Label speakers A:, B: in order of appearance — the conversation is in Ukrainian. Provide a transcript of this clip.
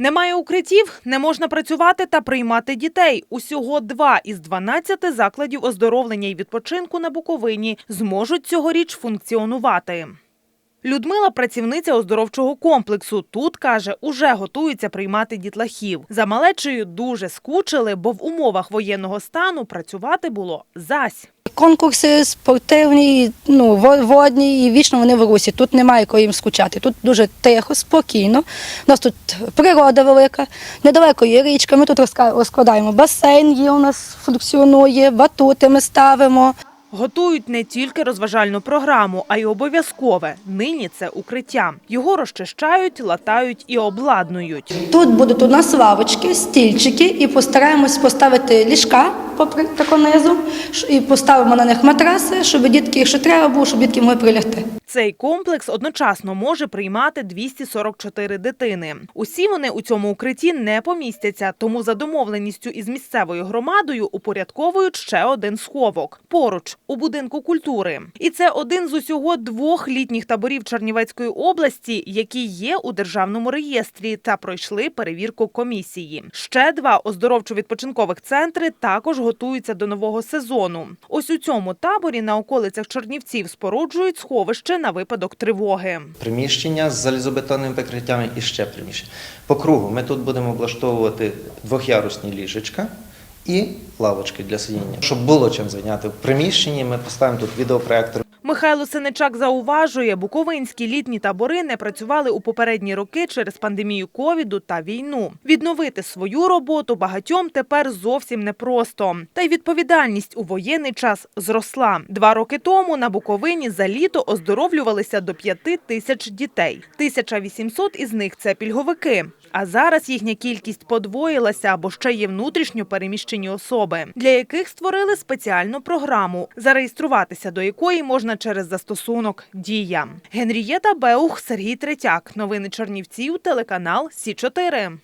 A: Немає укриттів, не можна працювати та приймати дітей. Усього два із 12 закладів оздоровлення і відпочинку на Буковині зможуть цьогоріч функціонувати. Людмила працівниця оздоровчого комплексу. Тут каже, уже готується приймати дітлахів. За малечею дуже скучили, бо в умовах воєнного стану працювати було зась.
B: Конкурси спортивні, ну, водні і вічно вони в русі. Тут немає кого їм скучати. Тут дуже тихо, спокійно. У нас тут природа велика, недалеко є річка. Ми тут розкладаємо басейн, є у нас функціонує, батути ми ставимо.
A: Готують не тільки розважальну програму, а й обов'язкове. Нині це укриття. Його розчищають, латають і обладнують.
B: Тут будуть у нас лавочки, стільчики, і постараємось поставити ліжка попри тако низу, і поставимо на них матраси, щоб дітки, якщо треба було, щоб дітки могли прилягти.
A: Цей комплекс одночасно може приймати 244 дитини. Усі вони у цьому укритті не помістяться, тому за домовленістю із місцевою громадою упорядковують ще один сховок поруч у будинку культури. І це один з усього двох літніх таборів Чернівецької області, які є у державному реєстрі та пройшли перевірку комісії. Ще два оздоровчо-відпочинкових центри також готуються до нового сезону. Ось у цьому таборі на околицях Чернівців споруджують сховище на випадок тривоги.
C: приміщення з залізобетонними покриттями і ще приміщення. По кругу ми тут будемо облаштовувати двохярусні ліжечка і лавочки для сидіння. Щоб було чим зайняти в приміщенні, ми поставимо тут відеопроектор.
A: Михайло Синичак зауважує, буковинські літні табори не працювали у попередні роки через пандемію ковіду та війну. Відновити свою роботу багатьом тепер зовсім непросто. Та й відповідальність у воєнний час зросла. Два роки тому на Буковині за літо оздоровлювалися до п'яти тисяч дітей. 1800 із них це пільговики. А зараз їхня кількість подвоїлася, бо ще є внутрішньо переміщені особи, для яких створили спеціальну програму, зареєструватися до якої можна через застосунок Дія. Генрієта Беух, Сергій Третяк. Новини Чернівців, телеканал Сі 4